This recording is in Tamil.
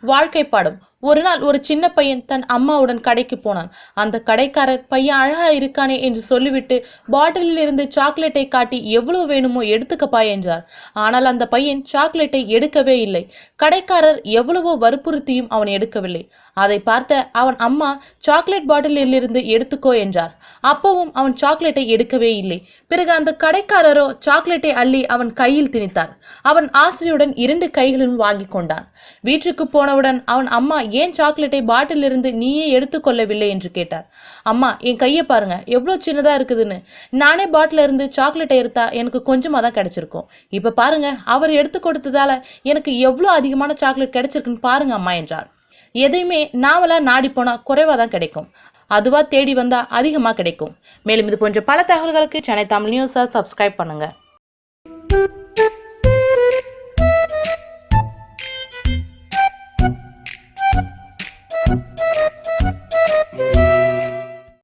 வாழ்க்கை பாடம். ஒரு நாள் ஒரு சின்ன பையன் தன் அம்மாவுடன் கடைக்கு போனான். அந்த கடைக்காரர் பையன் அழகா இருக்கானே என்று சொல்லிவிட்டு பாட்டிலில் இருந்து சாக்லேட்டை காட்டி எவ்வளவு வேணுமோ எடுத்துக்கப்பா என்றார். ஆனால் அந்த பையன் சாக்லேட்டை எடுக்கவே இல்லை. கடைக்காரர் எவ்வளவோ வற்புறுத்தியும் அவன் எடுக்கவில்லை. அதை பார்த்த அவன் அம்மா சாக்லேட் பாட்டிலில் இருந்து எடுத்துக்கோ என்றார். அப்பவும் அவன் சாக்லேட்டை எடுக்கவே இல்லை. பிறகு அந்த கடைக்காரரோ சாக்லேட்டை அள்ளி அவன் கையில் திணித்தார். அவன் ஆசிரியுடன் இரண்டு கைகளிலும் வாங்கி கொண்டான். வீட்டுக்கு போனவுடன் அவன் அம்மா ஏன் சாக்லேட்டை பாட்டிலிருந்து நீயே எடுத்துக்கொள்ளவில்லை என்று கேட்டார். அம்மா என் கையை பாருங்க எவ்வளோ சின்னதாக இருக்குதுன்னு. நானே பாட்டில இருந்து சாக்லேட்டை எடுத்தா எனக்கு கொஞ்சமாக தான் கிடைச்சிருக்கும். இப்போ பாருங்க அவர் எடுத்து கொடுத்ததால எனக்கு எவ்வளோ அதிகமான சாக்லேட் கிடைச்சிருக்குன்னு பாருங்க அம்மா என்றார். எதையுமே நாமளாக நாடி போனால் குறைவாக தான் கிடைக்கும். அதுவாக தேடி வந்தால் அதிகமாக கிடைக்கும். மேலும் இது போன்ற பல தகவல்களுக்கு சென்னை தமிழ் நியூஸை சப்ஸ்கிரைப் பண்ணுங்கள்